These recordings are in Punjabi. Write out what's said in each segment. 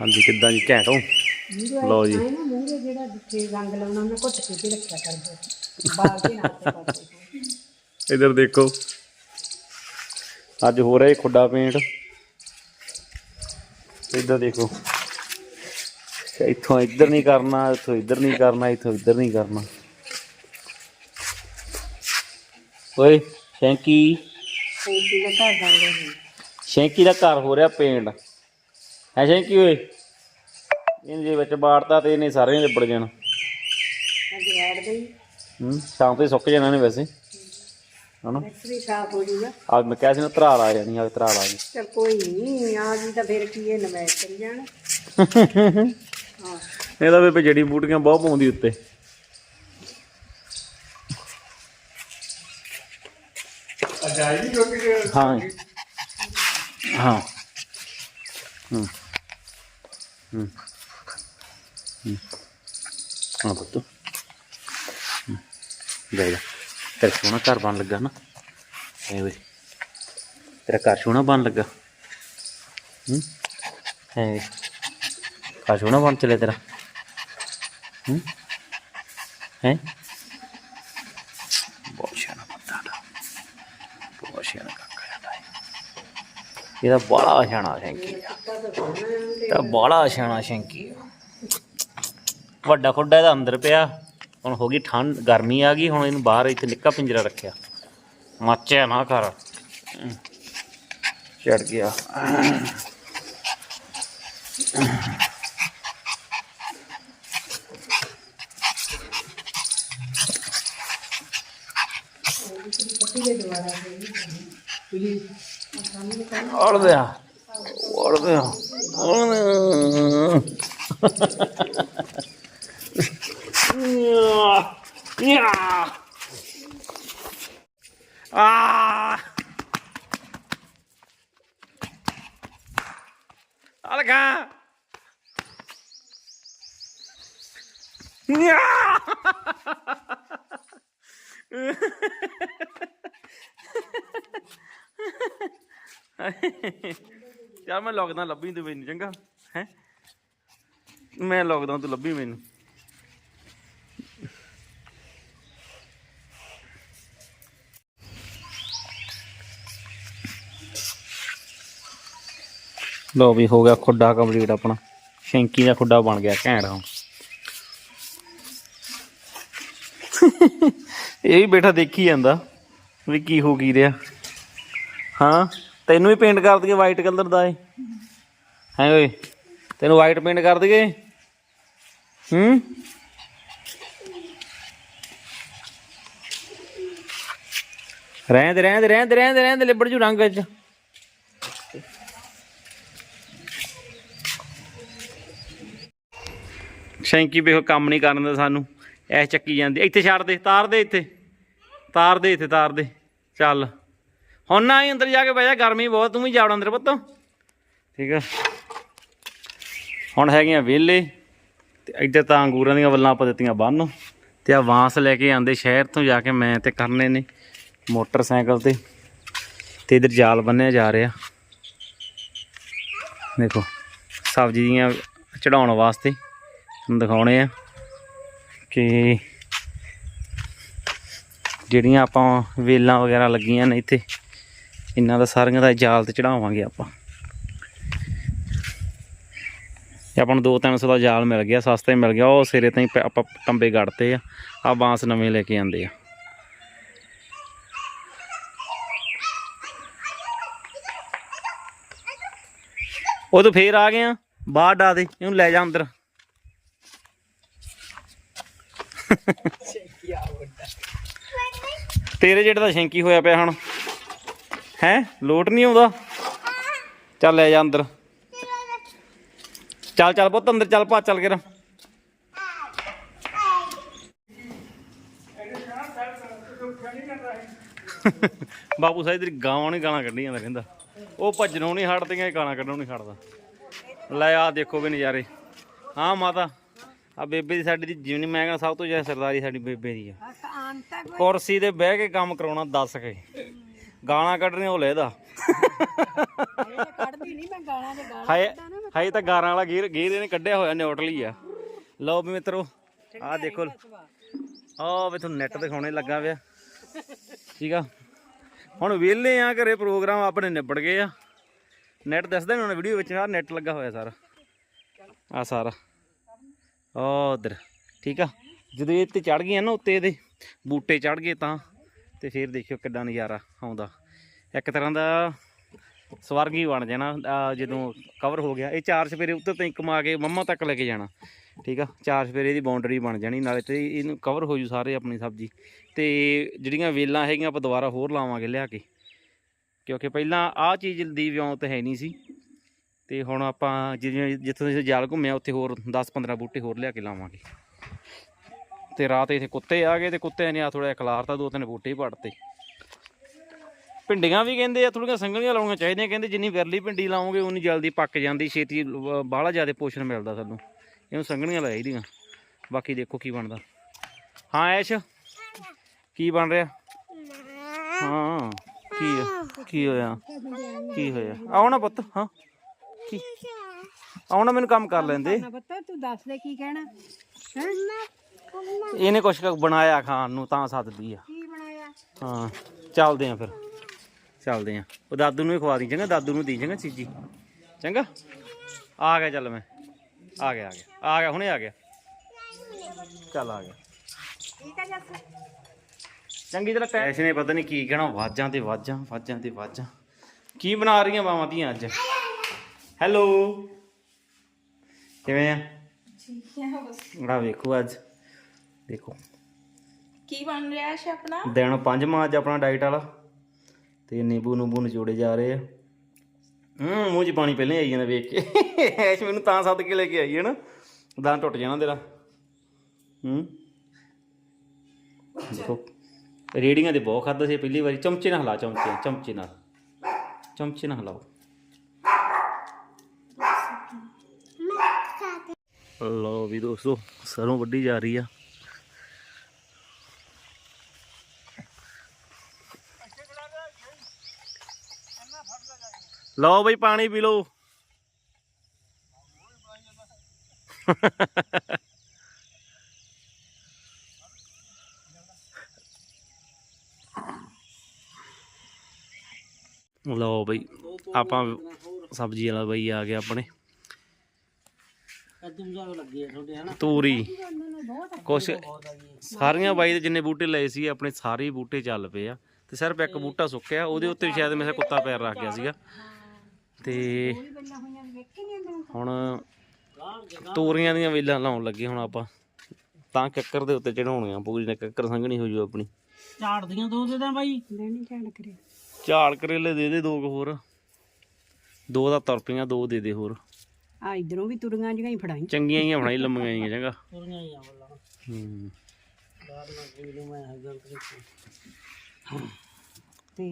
ਹਾਂਜੀ ਕਿੱਦਾਂ ਜੀ? ਘੈਂਟ ਹੋ? ਲਓ ਜੀ। ਆਏ ਨਾ ਮੂੰਗੇ ਜਿਹੜਾ ਜਿੱਥੇ ਰੰਗ ਲਾਉਣਾ ਮੈਂ ਘੁੱਟ ਕੇ ਤੇ ਰੱਖਿਆ ਕਰਦੇ ਬਾਲ ਕੇ ਨਾਲ ਤੇ ਪਾਸੇ ਇਧਰ ਦੇਖੋ। ਅੱਜ ਹੋ ਰਿਹਾ ਖੁੱਡਾ ਪੇਂਟ। ਇਧਰ ਦੇਖੋ। ਇੱਥੋਂ ਇੱਧਰ ਨਹੀਂ ਕਰਨਾ ਇੱਥੋਂ ਇੱਧਰ ਨਹੀਂ ਕਰਨਾ ਇੱਥੋਂ ਇੱਧਰ ਨਹੀਂ ਕਰਨਾ। ਓਏ ਸ਼ੈਂਕੀ। ਸੈਂਕੀ ਦਾ ਘਰ ਜਾਂਦੇ ਨੇ ਸ਼ੈਂਕੀ ਦਾ ਘਰ ਹੋ ਰਿਹਾ ਪੇਂਟ। ਹੈ ਸ਼ੈਂਕੀ ਓਏ। ਇਹਨੇ ਜੇ ਵਿੱਚ ਬਾੜਤਾ ਤੇ ਇਹਨੇ ਸਾਰੇ ਲਿਬੜ ਜਾਣਾ। ਅੱਜ ਵਾੜ ਗਈ ਹੂੰ। ਸ਼ਾਮ ਤੇ ਸੁੱਕ ਜਾਣਾ ਨੇ ਵੈਸੇ। ਹਨਾ? ਐਕਸਰੀ ਸਾਫ਼ ਹੋ ਜੂਗਾ। ਆ ਮੈਂ ਕਿਹਾ ਸੀ ਨਾ ਧਰਾਲ ਆ ਜਾਣੀ ਆ ਧਰਾਲ ਆ ਗਈ ਚਲ ਕੋਈ ਨਹੀਂ ਆ ਜੀ ਤਾਂ ਫਿਰ ਕੀ ਇਹ ਨਵੈਸ਼ ਕਰੀ ਜਾਣ। ਹਾਂ। ਇਹਦਾ ਵੀ ਜੜੀ ਬੂਟੀਆਂ ਬਹੁਤ ਪਾਉਂਦੀ ਉੱਤੇ। ਹਾਂ ਹਾਂ ਹੂੰ। ਹੂੰ। ਹੂੰ। ਹਾਂ ਪੁੱਤ ਹੂੰ। ਜਾ ਜਾ ਤੇਰਾ ਸੋਹਣਾ ਘਰ ਬਣ ਲੱਗਾ ਨਾ ਐ ਵੇ ਤੇਰਾ ਘਰ ਸੋਹਣਾ ਬਣ ਲੱਗਾ ਹੂੰ ਐ ਵੇ ਘਰ ਸੋਹਣਾ ਬਣ ਚਲੇ ਤੇਰਾ ਹੂੰ ਹੈ ਬਹੁਤ ਸਿਆਣਾ ਬੰਦਾ ਦਾ ਬਹੁਤ ਸਿਆਣਾ ਕਾਕਾ ਦਾ ਇਹਦਾ ਬੜਾ ਸਿਆਣਾ ਸ਼ੈਂਕੀ ਆ। ਤਾਂ ਸਿਆਣਾ ਸ਼ੈਂਕੀ ਵੱਡਾ ਖੁੱਡਾ ਇਹਦਾ ਅੰਦਰ ਪਿਆ। ਹੁਣ ਹੋ ਗਈ ਠੰਡ, ਗਰਮੀ ਆ ਗਈ, ਹੁਣ ਇਹਨੂੰ ਬਾਹਰ ਇੱਥੇ ਨਿੱਕਾ ਪਿੰਜਰਾ ਰੱਖਿਆ। ਮੱਚਿਆ ਨਾ ਕਰ। ਚੜ ਗਿਆ। 儿子呀，我儿子呀，嗯，哈哈哈哈哈，呀，啊！阿拉干，呀！哈哈哈哈哈！ਯਾਰ ਮੈਂ ਲੱਗਦਾ ਲੱਭੀ ਤੂੰ ਮੈਨੂੰ ਚੰਗਾ, ਹੈ? ਮੈਂ ਲੱਗਦਾ ਤੂੰ ਲੱਭੀ ਮੈਨੂੰ ਲੋ ਵੀ ਹੋ ਗਿਆ ਖੁੱਡਾ ਕੰਪਲੀਟ ਆਪਣਾ। ਸ਼ੈਂਕੀ ਦਾ ਖੁੱਡਾ ਬਣ ਗਿਆ ਘੈਂਟ ਹੁਣ। ਇਹ ਵੀ ਬੇਟਾ ਦੇਖੀ ਜਾਂਦਾ ਵੀ ਕੀ ਹੋ ਕੀ ਰਿਹਾ। ਹਾਂ? ਤੈਨੂੰ ਵੀ ਪੇਂਟ ਕਰ ਦਈਏ ਵਾਈਟ ਕਲਰ ਦਾ ਏ ਹੈ ਓਏ, ਤੈਨੂੰ ਵਾਈਟ ਪੇਂਟ ਕਰ ਦਈਏ। ਹੂੰ? ਰਹਿਣ ਦੇ ਰਹਿਣ ਦੇ ਰਹਿਣ ਦੇ ਰਹਿਣ ਦੇ ਰਹਿਣ ਦੇ, ਲਿਬੜ ਜੂ ਰੰਗ ਵਿੱਚ ਸ਼ੈਂਕੀ ਵੇਖੋ ਕੰਮ ਨਹੀਂ ਕਰਨ ਦਾ ਸਾਨੂੰ। ਐ ਚੱਕੀ ਜਾਂਦੀ। ਇੱਥੇ ਛੱਡ ਦੇ, ਤਾਰ ਦੇ ਇੱਥੇ। ਤਾਰ ਦੇ ਇੱਥੇ, ਤਾਰ ਦੇ। ਚੱਲ। ਹੁਣ ਨਾ ਹੀ ਅੰਦਰ ਜਾ ਕੇ ਬਹਿ ਜਾ, ਗਰਮੀ ਬਹੁਤ, ਤੂੰ ਵੀ ਜਾਵੜ ਅੰਦਰ ਪੁੱਤ। ਠੀਕ ਆ। ਹੁਣ ਹੈਗੀਆਂ ਵਿਹਲੇ, ਤੇ ਇੱਧਰ ਤਾਂ ਅੰਗੂਰਾਂ ਦੀਆਂ ਵੱਲਾਂ ਆਪਾਂ ਦਿੱਤੀਆਂ ਬੰਨ ਤੇ ਆ ਵਾਂਸ ਲੈ ਕੇ ਆਂਦੇ ਸ਼ਹਿਰ ਤੋਂ, ਜਾ ਕੇ ਮੈਂ ਤੇ ਕਰਨੇ ਨੇ ਮੋਟਰਸਾਈਕਲ ਤੇ। ਤੇ ਇਧਰ ਜਾਲ ਬੰਨਿਆ ਜਾ ਰਿਹਾ। ਦੇਖੋ, ਸਬਜ਼ੀ ਦੀਆਂ ਚੜਾਉਣ ਵਾਸਤੇ ਤੁਹਾਨੂੰ ਦਿਖਾਉਣੇ ਆ ਕਿ ਜਿਹੜੀਆਂ ਆਪਾਂ ਵੇਲਾਂ ਵਗੈਰਾ ਲੱਗੀਆਂ ਨੇ ਇੱਥੇ। ਇਹਨਾਂ ਦਾ ਸਾਰੀਆਂ ਦਾ ਜਾਲ ਤੇ ਚੜਾਵਾਂਗੇ ਆਪਾਂ। ਤੇ ਆਪਾਂ ਨੂੰ 2-300 ਦਾ ਜਾਲ ਮਿਲ ਗਿਆ, ਸਸਤਾ ਹੀ ਮਿਲ ਗਿਆ। ਉਹ ਸਿਰੇ ਤਾਂ ਹੀ ਆਪਾਂ ਟੰਬੇ ਗੜਤੇ ਆ। ਆ ਬਾਂਸ ਨਵੇਂ ਲੈ ਕੇ ਆਂਦੇ ਆ। ਉਹ ਤਾਂ ਫੇਰ ਆ ਗਏ ਆ। ਬਾਹਰ ਡਾ ਦੇ, ਇਹਨੂੰ ਲੈ ਜਾ ਅੰਦਰ। ਤੇਰੇ ਜਿਹੜਾ ਤਾਂ ਸ਼ੈਂਕੀ ਹੋਇਆ ਪਿਆ ਹੁਣ। ਹੈ? ਲੋਟ ਨਹੀਂ ਆਉਂਦਾ? ਚੱਲ ਲੈ ਜਾ ਅੰਦਰ। ਚੱਲ ਚੱਲ ਪੁੱਤ ਅੰਦਰ ਚੱਲ ਭਾ ਚੱਲ ਕੇ ਰ ਬਾਪੂ ਸਾਹਿਬ ਤੇਰੀ ਗਾਵਾਂ ਨਹੀਂ ਗਾਲਾਂ ਕੱਢੀਆਂ ਜਾਂਦਾ ਕਹਿੰਦਾ ਉਹ ਭੱਜਣੋਂ ਨਹੀਂ ਹਟਦੀਆਂ ਇਹ ਗਾਲਾਂ ਕੱਢਣੋਂ ਨਹੀਂ ਹਟਦਾ। ਲੈ ਆ ਦੇਖੋ ਵੀ ਨਜ਼ਾਰੇ। ਹਾਂ ਮਾਤਾ ਆ ਬੇਬੇ ਦੀ ਸਾਡੀ ਦੀ ਜਿਵੇਂ ਮੈਂ ਕਹਿੰਦਾ ਸਭ ਤੋਂ ਜ਼ਿਆਦਾ ਸਰਦਾਰੀ ਸਾਡੀ ਬੇਬੇ ਦੀ ਆ। ਕੁਰਸੀ ਤੇ ਬਹਿ ਕੇ ਕੰਮ ਕਰਾਉਣਾ ਦੱਸ ਕੇ। ਗਾਲਾਂ ਕੱਢਣੀਆਂ ਉਹ ਲੈਦਾ ਕੱਢਦੀ ਨਹੀਂ ਮੈਂ ਦੇ ਹਾਏ ਨਾ ਹਾਈ ਤਾਂ ਗਾਰਾਂ ਵਾਲਾ ਗੇਰ ਗੇਰ ਇਹਨੇ ਕੱਢਿਆ ਹੋਇਆ ਨਿਊਟਰਲ ਆ। ਲਓ ਵੀ ਮਿੱਤਰੋ ਆਹ ਦੇਖੋ। ਆਹ ਵੇ ਤੁਹਾਨੂੰ ਨੈਟ ਦਿਖਾਉਣੇ ਲੱਗਾ ਪਿਆ। ਠੀਕ ਆ। ਹੁਣ ਵਿਹਲੇ ਆ ਘਰੇ ਪ੍ਰੋਗਰਾਮ ਆਪਣੇ ਨਿਬੜ ਗਏ ਆ। ਨੈਟ ਦੱਸਦਾ ਨਹੀਂ ਹੁਣ ਵੀਡੀਓ ਵਿੱਚ ਆ ਨੈਟ ਲੱਗਾ ਹੋਇਆ ਸਾਰਾ। ਆ ਸਾਰਾ। ਉਹ ਉਧਰ ਠੀਕ ਆ। ਜਦੋਂ ਇਹ ਤੇ ਚੜ ਗਈਆਂ ਨਾ ਉੱਤੇ ਇਹਦੇ। ਬੂਟੇ ਚੜ ਗਏ ਤਾਂ। ਤੇ ਫਿਰ ਦੇਖਿਓ ਕਿੱਦਾਂ ਨਜ਼ਾਰਾ ਆਉਂਦਾ। ਇੱਕ ਤਰ੍ਹਾਂ ਦਾ ਸਵਰਗ ਹੀ ਬਣ ਜਾਣਾ ਜਦੋਂ ਕਵਰ ਹੋ ਗਿਆ। ਇਹ ਚਾਰ ਸਵੇਰੇ ਉੱਤੇ ਤੋਂ ਕਮਾ ਕੇ ਮੰਮਾ ਤੱਕ ਲੈ ਕੇ ਜਾਣਾ, ਠੀਕ ਆ? ਚਾਰ ਸਵੇਰੇ ਦੀ ਬਾਉਂਡਰੀ ਬਣ ਜਾਣੀ, ਨਾਲੇ ਤੇ ਇਹਨੂੰ ਕਵਰ ਹੋ ਜੂ ਸਾਰੇ ਆਪਣੀ ਸਬਜ਼ੀ। ਤੇ ਜਿਹੜੀਆਂ ਵੇਲਾਂ ਹੈਗੀਆਂ ਆਪਾਂ ਦੁਬਾਰਾ ਹੋਰ ਲਾਵਾਂਗੇ ਲਿਆ ਕੇ। ਕਿਉਂਕਿ ਪਹਿਲਾਂ ਆਹ ਚੀਜ਼ ਦੀ ਵਿਉਂਤ ਹੈ ਨਹੀਂ ਸੀ। ਤੇ ਹੁਣ ਆਪਾਂ ਜਿਵੇਂ ਜਿੱਥੋਂ ਅਸੀਂ ਜਾਲ ਘੁੰਮਿਆ, ਉੱਥੇ ਹੋਰ 10-15 ਬੂਟੇ ਹੋਰ ਲਿਆ ਕੇ ਲਾਵਾਂਗੇ। ਤੇ ਰਾਤ ਇਥੇ ਕੁੱਤੇ ਆ ਗਏ ਤੇ ਕੁੱਤਿਆਂ ਨੇ ਆ ਥੋੜਾ ਖਲਾਰਤਾ ਦੋ ਤਿੰਨ ਬੂਟੇ ਪੜਤੇ। ਭਿੰਡੀਆਂ ਵੀ ਕਹਿੰਦੇ ਆ ਥੋੜੀਆਂ ਸੰਘਣੀਆਂ ਲਾਉਣੀਆਂ ਚਾਹੀਦੀਆਂ, ਕਹਿੰਦੇ ਜਿੰਨੀ ਵਿਰਲੀ ਭਿੰਡੀ ਲਾਓਗੇ, ਉਨੀ ਜਲਦੀ ਪੱਕ ਜਾਂਦੀ, ਛੇਤੀ ਬਾਹਲਾ ਜ਼ਿਆਦਾ ਪੋਸ਼ਣ ਮਿਲਦਾ ਸਾਨੂੰ। ਇਹਨੂੰ ਸੰਘਣੀਆਂ ਲਾਈ ਬਾਕੀ ਦੇਖੋ ਕੀ ਬਣਦਾ। ਹਾਂ, ਐਸ਼, ਕੀ ਬਣ ਰਿਹਾ? ਹਾਂ, ਕੀ ਆ? ਕੀ ਹੋਇਆ? ਕੀ ਹੋਇਆ? ਆਓ ਨਾ ਪੁੱਤ, ਹਾਂ। ਕੀ? ਆਓ ਮੈਨੂੰ ਕੰਮ ਕਰ ਲੈਂਦੇ ਨਾ ਤੂੰ ਦੱਸ ਦੇ ਕੀ ਕਹਿਣਾ। ਹੈ? ਇਹਨੇ ਕੁਛ ਕੁ ਬਣਾਇਆ ਖਾਣ ਨੂੰ ਤਾਂ ਸੱਦਦੀ ਆ। ਕੀ ਬਣਾਇਆ? ਹਾਂ ਚੱਲਦੇ ਆ ਫਿਰ। ਚੱਲਦੇ ਆ। ਉਹ ਦਾਦੂ ਨੂੰ ਹੀ ਖਵਾ ਦੀ ਚੰਗਾ? ਦਾਦੂ ਨੂੰ ਦੀ ਚੰਗਾ ਚੀਜੀ? ਚੰਗਾ? ਆ ਗਿਆ ਚੱਲ ਮੈਂ। ਆ ਗਿਆ ਆ ਗਿਆ। ਆ ਗਿਆ ਹੁਣੇ ਆ ਗਿਆ। ਚੱਲ ਆ ਗਿਆ। ਠੀਕ ਹੈ ਜੱਸ। ਚੰਗੀ ਤਰ੍ਹਾਂ ਟੈਸ਼ ਨੇ ਪਤਾ ਨਹੀਂ ਕੀ ਕਹਿਣਾ ਵਾਜਾਂ ਤੇ ਵਾਜਾਂ ਵਾਜਾਂ ਤੇ ਵਾਜਾਂ। ਕੀ ਬਣਾ ਰਹੀਆਂ ਮਾਵਾਂ ਧੀਆਂ ਅੱਜ? ਹੈਲੋ ਕਿਵੇਂ ਆ? ਠੀਕ ਹੈ ਬਸ। ਆ ਵੇਖੋ ਅੱਜ। ਦੇਖੋ। ਕੀ ਬਣ ਰਿਹਾ ਹੈ ਆਪਣਾ ਦਿਨ ਪੰਜਵਾਂ ਅੱਜ ਆਪਣਾ ਡਾਈਟ ਵਾਲਾ। ਤੇ ਨਿੰਬੂ ਨੂੰਬੂ ਨਿਚੋੜੇ ਜਾ ਰਹੇ ਆ। ਹੂੰ ਮੂੰਹ 'ਚ ਪਾਣੀ ਪਹਿਲਾਂ ਆਈ ਜਾਂਦਾ ਵੇਖ ਕੇ। ਐਸ਼ ਮੈਨੂੰ ਤਾਂ ਸੱਦ ਕੇ ਲੈ ਕੇ ਆਈ ਹੈ ਨਾ। ਦਾਂ ਟੁੱਟ ਜਾਣਾ ਤੇਰਾ। ਹੂੰ। ਦੇਖੋ ਰੇੜੀਆਂ ਦੇ ਬਹੁਤ ਖਾਦਾ ਸੀ ਪਹਿਲੀ ਵਾਰੀ। ਚਮਚੇ ਨਾਲ ਹਿਲਾ ਚਮਚੇ ਚਮਚੇ ਨਾਲ। ਚਮਚੇ ਨਾਲ ਹਿਲਾਓ। ਲਓ ਵੀ ਦੋਸਤੋ ਸਰੋਂ ਵੱਢੀ ਜਾ ਰਹੀ ਆ। ਲਓ ਬਈ ਪਾਣੀ ਪੀ ਲਓ। ਲਓ ਬਈ ਆਪਾਂ ਸਬਜ਼ੀ ਵਾਲਾ ਬਈ ਆ ਗਿਆ ਆਪਣੇ। ਤੂਰੀ। ਕੁਛ ਸਾਰੀਆਂ ਬਾਈ ਦੇ ਜਿੰਨੇ ਬੂਟੇ ਲਏ ਸੀ ਆਪਣੇ ਸਾਰੇ ਬੂਟੇ ਚੱਲ ਪਏ ਆ। ਤੇ ਸਿਰਫ ਇੱਕ ਬੂਟਾ ਸੁੱਕਿਆ ਉਹਦੇ ਉੱਤੇ ਸ਼ਾਇਦ ਮੇਰੇ ਕੁੱਤਾ ਪੈਰ ਰੱਖ ਗਿਆ ਸੀਗਾ। ਤੇ ਹੁਣ ਤੋਰੀਆਂ ਦੀਆਂ ਵੇਲਾਂ ਲਾਉਣ ਲੱਗੇ ਹੁਣ ਆਪਾਂ। ਤਾਂ ਕੱਕਰ ਦੇ ਉੱਤੇ ਚੜਾਉਣੀਆਂ ਪੂਰੀ ਨੇ ਕੱਕਰ ਸੰਘਣੀ ਹੋ ਜੂ ਆਪਣੀ। ਝਾੜਦੀਆਂ ਦੋ ਦੇ ਦਾਂ ਬਾਈ। ਲੈਣੀ ਝਾੜ ਕਰੇ ਝਾੜ ਕਰੇਲੇ ਦੇ ਦੇ ਦੋ ਕੁ ਹੋਰ। ਦੋ ਦਾ ਤਰਪੀਆਂ ਦੋ ਦੇ ਦੇ ਹੋਰ। ਆ ਇਧਰੋਂ ਵੀ ਤੁਰੀਆਂ ਜਿਹੀਆਂ ਹੀ ਫੜਾਈ ਚੰਗੀਆਂ ਹੀ ਬਣਾਈ ਲੰਮੀਆਂ ਜੀਆਂ ਚੰਗਾ। ਤੁਰੀਆਂ ਹੀ ਆ ਬੱਲਾ। ਹੂੰ। ਬਾਹਰ ਨਾ ਜੀ ਮੈਂ ਹੈਗਾ ਤੇ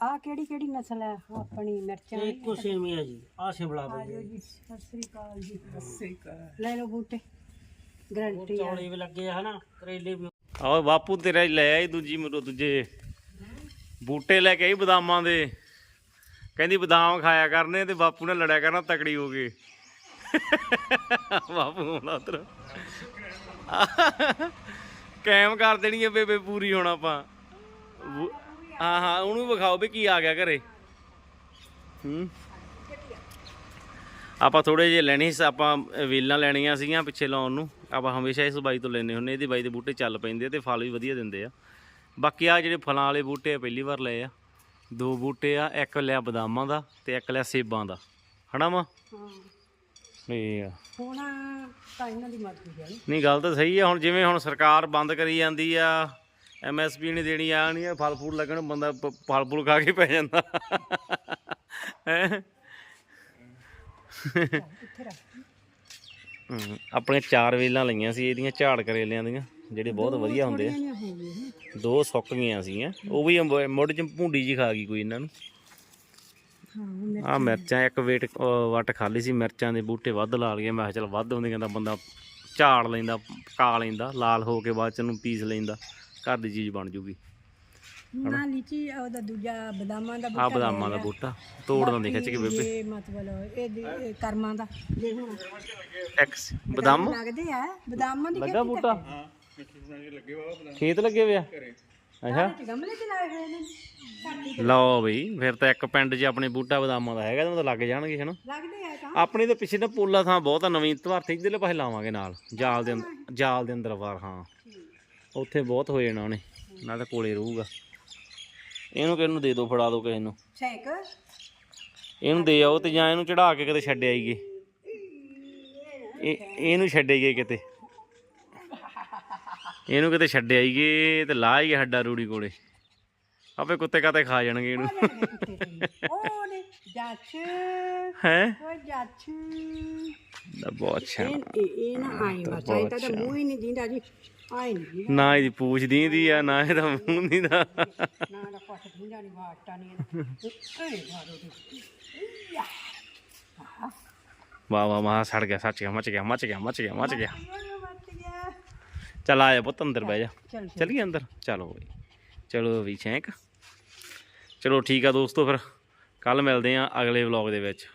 ਆ ਕਿਹੜੀ ਕਿਹੜੀ ਨਸਲ ਹੈ ਆਪਣੀ ਮਿਰਚਾਂ ਤੇ ਇੱਕੋ ਸੇਮ ਹੀ ਆ ਜੀ ਆ ਸ਼ਿਮਲਾ ਬਾਈ ਜੀ ਸਤਿ ਸ੍ਰੀ ਅਕਾਲ ਜੀ। ਸਤਿ ਸ੍ਰੀ ਅਕਾਲ। ਲੈ ਲਓ ਬੂਟੇ ਗਰੰਟੀ ਆ। ਚੌਲੇ ਵੀ ਲੱਗੇ ਆ ਹਨਾ ਕਰੇਲੇ ਵੀ ਆਓ ਬਾਪੂ ਤੇਰਾ ਹੀ ਲੈ ਆਈ ਦੂਜੀ ਮਰੋ ਦੂਜੇ। ਬੂਟੇ ਲੈ ਕੇ ਆਈ ਬਦਾਮਾਂ ਦੇ। ਕਹਿੰਦੀ ਬਦਾਮ ਖਾਇਆ ਕਰਨੇ ਤੇ ਬਾਪੂ ਨੇ ਲੜਿਆ ਕਰਨਾ ਤਕੜੀ ਹੋ ਕੇ ਬਾਪੂ ਹੁਣ ਉਧਰ। ਕਾਇਮ ਕਰ ਦੇਣੀ ਹੈ ਬੇਬੇ ਪੂਰੀ ਹੁਣ ਆਪਾਂ। ਹਾਂ ਹਾਂ ਉਹਨੂੰ ਵਿਖਾਓ ਵੀ ਕੀ ਆ ਗਿਆ ਘਰੇ। ਹੂੰ। ਆਪਾਂ ਥੋੜੇ ਜਿਹੇ ਲੈਣੀ ਸੀ ਆਪਾਂ ਵੇਲਾਂ ਲੈਣੀਆਂ ਸੀਗੀਆਂ ਪਿੱਛੇ ਲਾਉਣ ਨੂੰ। ਆਪਾਂ ਹਮੇਸ਼ਾ ਇਸ ਬਾਈ ਤੋਂ ਲੈਨੇ ਹੁੰਨੇ ਇਹਦੀ ਬਾਈ ਦੇ ਬੂਟੇ ਚੱਲ ਪੈਂਦੇ ਤੇ ਫਲ ਵੀ ਵਧੀਆ ਦਿੰਦੇ ਆ। ਬਾਕੀ ਆ ਜਿਹੜੇ ਫਲਾਂ ਵਾਲੇ ਬੂਟੇ ਆ ਪਹਿਲੀ ਵਾਰ ਲਏ ਆ। ਦੋ ਬੂਟੇ ਆ ਇੱਕ ਲਿਆ ਬਦਾਮਾਂ ਦਾ ਤੇ ਇੱਕ ਲਿਆ ਸੇਬਾਂ ਦਾ। ਹਨਾ ਵਾ ਹਾਂ। ਇਹ ਆ। ਹੁਣ ਤਾਂ ਇਹਨਾਂ ਦੀ ਮਰਜ਼ੀ ਹੈ ਨਹੀਂ ਗੱਲ ਤਾਂ ਸਹੀ ਆ ਹੁਣ ਜਿਵੇਂ ਹੁਣ ਸਰਕਾਰ ਬੰਦ ਕਰੀ ਜਾਂਦੀ ਆ ਐਮਐਸਪੀ ਨਹੀਂ ਦੇਣੀ ਆ ਨਹੀਂ ਫਲ ਫੂਲ ਲੱਗਣ ਬੰਦਾ ਫਲ ਫੂਲ ਖਾ ਕੇ ਪੈ ਜਾਂਦਾ। ਹੈ? ਆਪਣੇ ਚਾਰ ਵੇਲਾਂ ਲਈਆਂ ਸੀ ਇਹਦੀਆਂ ਝਾੜ ਕਰੇਲਿਆਂ ਦੀਆਂ ਜਿਹੜੇ ਬਹੁਤ ਵਧੀਆ ਹੁੰਦੇ ਆ। ਦੋ ਸੁੱਕ ਗਈਆਂ ਸੀਗੀਆਂ ਉਹ ਵੀ ਮੁੱਢ ਚ ਭੁੰਡੀ ਜੀ ਖਾ ਗਈ ਕੋਈ ਇਹਨਾਂ ਨੂੰ। ਆ ਮਿਰਚਾਂ ਇੱਕ ਵੇਟ ਵੱਟ ਖਾਲੀ ਸੀ ਮਿਰਚਾਂ ਦੇ ਬੂਟੇ ਵੱਧ ਲਾ ਲਏ ਮੈਂ ਚਲ ਵੱਧ ਹੁੰਦੇ ਕਹਿੰਦਾ ਬੰਦਾ ਝਾੜ ਲੈਂਦਾ ਪਕਾ ਲੈਂਦਾ ਲਾਲ ਹੋ ਕੇ ਬਾਅਦ ਚ ਨੂੰ ਪੀਸ ਲੈਂਦਾ। ਘਰ ਦੀ ਚੀਜ਼ ਬਣ ਜੂਗੀ। ਨਾ ਲੀਚੀ ਉਹਦਾ ਦੂਜਾ ਬਦਾਮਾਂ ਦਾ ਆ ਬਦਾਮਾਂ ਦਾ ਬੂਟਾ। ਤੋੜਨਾ ਦੇ ਖਿੱਚ ਕੇ ਬੇਬੇ। ਇਹ ਮਤਲਬ ਇਹ ਦੀ- ਇਹ ਕਰਮਾਂ ਦਾ। ਜੇ ਹੁਣ ਐਕਸ ਬਦਾਮ? ਲੱਗਦੇ ਆ। ਬਦਾਮਾਂ ਦੀ ਲੱਗਾ ਬੂਟਾ? ਖੇਤ ਲੱਗੇ ਹੋਇਆ ਅੱਛਾ। ਖੇਤੀ ਗਮਲੇ ਚ ਲਾਏ ਹੋਏ ਨੇ। ਸਾਡੀ ਲਓ ਬਈ ਫਿਰ ਤਾਂ ਇੱਕ ਪਿੰਡ 'ਚ ਆਪਣੇ ਬੂਟਾ ਬਦਾਮਾਂ ਦਾ ਹੈਗਾ ਤਾਂ ਮਤਲਬ ਲੱਗ ਜਾਣਗੇ ਹਨਾ। ਲੱਗਦੇ ਆ ਤਾਂ। ਆਪਣੀ ਤਾਂ ਪਿੱਛੇ ਨਾ ਪੋਲਾ ਥਾਂ ਬਹੁਤ ਆ ਨਵੀਂ ਧਰਤੀ ਇਧਰਲੇ ਪਾਸੇ ਲਾਵਾਂਗੇ ਨਾਲ। ਜਾਲ ਦੇ ਅੰਦਰ ਜਾਲ ਦੇ ਅੰਦਰ ਵਾਰ ਹਾਂ। ਉੱਥੇ ਬਹੁਤ ਹੋ ਜਾਣਾ ਉਹਨੇ ਨਾਲ ਤਾਂ ਕੋਲੇ ਰਹੂਗਾ। ਇਹਨੂੰ ਕਿਹਨੂੰ ਨੂੰ ਦੇ ਦਿਓ ਫੜਾ ਦਿਓ ਕਿਸੇ ਨੂੰ। ਛੇਕ। ਇਹਨੂੰ ਦੇ ਆਓ ਤੇ ਜਾਂ ਇਹਨੂੰ ਚੜਾ ਕੇ ਕਿਤੇ ਛੱਡ ਆਈਏ। ਇਹ ਇਹਨੂੰ ਛੱਡ ਆਈਏ ਕਿਤੇ। ਇਹਨੂੰ ਕਿਤੇ ਛੱਡ ਆਈਏ ਤੇ ਲਾ ਆਈਏ ਹੱਡਾ ਰੂੜੀ ਕੋਲੇ। ਆਪੇ ਕੁੱਤੇ ਕਾਤੇ ਖਾ ਜਾਣਗੇ ਇਹਨੂੰ। ਉਹ ਨੇ ਜੱਛ। ਹੈ? ਉਹ ਜੱਛ। ਬਹੁਤ ਅੱਛਾ। ਇਹ ਨਾ ਆਈ ਆਈ ਤਾਂ ਮੂੰਹ ਹੀ ਨਹੀਂ ਦਿੰਦਾ ਜੀ। ਆਈ ਨਹੀਂ। ਨਾ ਇਹਦੀ ਪੂਛ ਦੀਂਦੀ ਆ ਨਾ ਇਹਦਾ ਮੂੰਹ ਦੀ ਦਾ। ਨਾ ਦਾ ਕੁਛ ਦਿੰਦਾ ਨਹੀਂ ਵਾਟਾ ਨਹੀਂ ਇਹਦਾ। ਇਹ ਘਾੜੋ ਦੀ ਵਾਹ ਵਾਹ ਵਾਹ ਸੜ ਗਿਆ ਸੱਚ ਗਿਆ ਮੱਚ ਗਿਆ ਮੱਚ ਗਿਆ ਮੱਚ ਗਿਆ ਮੱਚ ਗਿਆ। ਇਹ ਮੱਚ ਗਿਆ। ਚੱਲ ਆ ਜਾ ਪੁੱਤ ਅੰਦਰ ਬਹਿ ਜਾ। ਚਲ ਚਲੀਏ ਅੰਦਰ? ਚਲੋ ਬਈ। ਚਲੋ ਵੀ ਚੈਂਕ ਚਲੋ ਠੀਕ ਆ ਦੋਸਤੋ ਫਿਰ। ਕੱਲ ਮਿਲਦੇ ਆ ਅਗਲੇ ਵਲੌਗ ਦੇ ਵਿੱਚ।